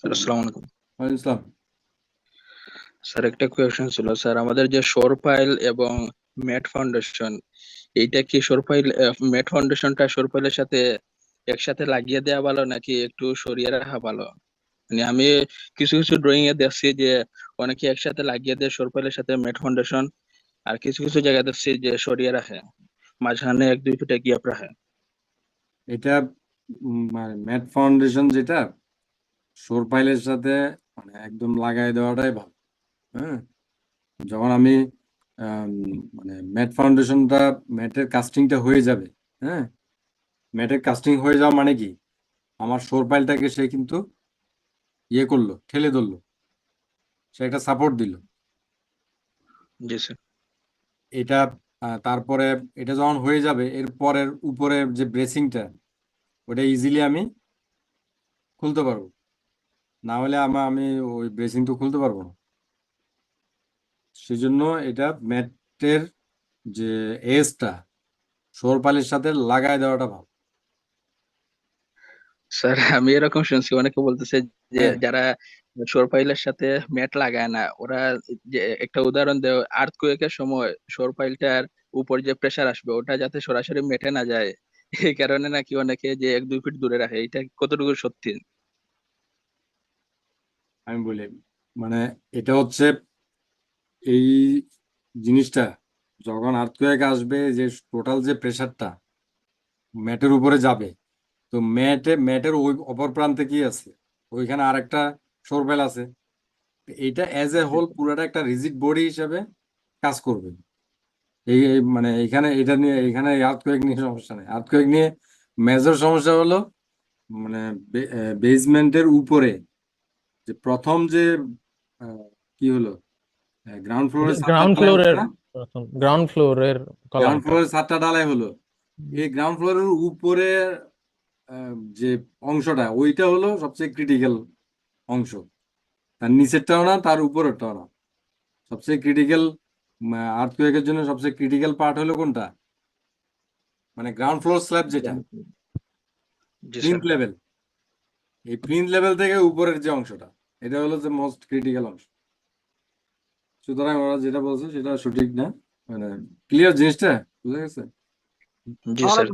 Sir আসসালামু আলাইকুম। ওয়ালাইকুম ইসলাম স্যার একটা কোয়েশ্চেন ছিল। স্যার আমাদের যে সৌর পাইল এবং ম্যাট ফাউন্ডেশন এইটা কি সৌর পাইল ম্যাট ফাউন্ডেশনটা সৌর পাইলের সাথে একসাথে লাগিয়ে দেওয়া ভালো নাকি একটু সরিয়ে রাখা ভালো? মানে আমি কিছু কিছু ড্রয়িং এ দেখছি যে অনেকে একসাথে লাগিয়ে দেয় সৌর পাইলের সাথে ম্যাট ফাউন্ডেশন আর কিছু কিছু জায়গায় দেখছি যে সরিয়ে রাখে। মাঝখানে এক দুই ফুটে গ্যাপ রাখে। এটা মানে ম্যাট ফাউন্ডেশন যেটা সৌর পাইলের সাথে মানে একদম লাগাই দেওয়াটাই ভালো হ্যাঁ? যখন আমি মানে ম্যাট ফাউন্ডেশনটা ম্যাটের কাস্টিংটা হয়ে যাবে হ্যাঁ? ম্যাটের কাস্টিং হয়ে যাওয়া মানে কি? আমার সোর পাইলটাকে সে কিন্তু ইয়ে করল ঠেলে ধরলো সে একটা সাপোর্ট দিল। এটা তারপরে এটা যখন হয়ে যাবে এর পরের উপরের যে ব্রেসিংটা ওটা ইজিলি আমি খুলতে পারব। না হলে আমার আমি ওই ব্রেসিং তো খুলতে পারব। না সেজন্য এটা ম্যাটের যে এজটা সৌর পালের সাথে লাগাই দেওয়াটা ভালো। স্যার আমি এরকম শুনছি অনেকে বলতেছে যে হ্যাঁ। যারা সৌর পাইলের সাথে ম্যাট লাগায় না ওরা যে একটা উদাহরণ দেয় আর্থকুয়েকের সময় সৌর পাইলটার উপর যে প্রেসার আসবে ওটা যাতে সরাসরি মেটে না যায়। এই কারণে নাকি অনেকে যে এক দুই ফিট দূরে রাখে এটা কতটুকু সত্যি? আমি বলি মানে এটা হচ্ছে এই জিনিসটা, যখন আর্থকোয়েক আসবে, যে টোটাল যে প্রেসারটা ম্যাটের উপরে যাবে, তো ম্যাটে, ম্যাটের ওই অপর প্রান্তে কি আছে? ওইখানে আরেকটা সরবেল আছে। এটা অ্যাজ এ হোল পুরোটা একটা রিজিড বডি হিসাবে কাজ করবে। এই মানে এখানে এটা নিয়ে, এখানে আর্থকোয়েক নিয়ে সমস্যা নেই। আর্থকোয়েক নিয়ে মেজর সমস্যা হলো মানে বেসমেন্টের উপরে যে প্রথম যে কি হলো? গ্রাউন্ড ফ্লোরে গ্রাউন্ড ফ্লোরের গ্রাউন্ড ফ্লোরের গ্রাউন্ড কলাম ফ্লোরে সাতটা ডালাই হলো। এই গ্রাউন্ড ফ্লোরের উপরে যে অংশটা ওইটা হলো সবচেয়ে ক্রিটিক্যাল অংশ। তার নিচেরটাও না তার উপরেরটাও না। সবচেয়ে ক্রিটিক্যাল আর্থকোয়েকের জন্য সবচেয়ে ক্রিটিক্যাল পার্ট হলো কোনটা? মানে গ্রাউন্ড ফ্লোর স্ল্যাব যেটা। প্লিন্থ লেভেল এই প্লিন্থ লেভেল থেকে উপরের যে অংশটা। এটা হলো যে মোস্ট ক্রিটিক্যাল অংশ। সুতরাং ওরা যেটা বলছে সেটা সঠিক না। মানে ক্লিয়ার জিনিসটা? বুঝে গেছে? জি স্যার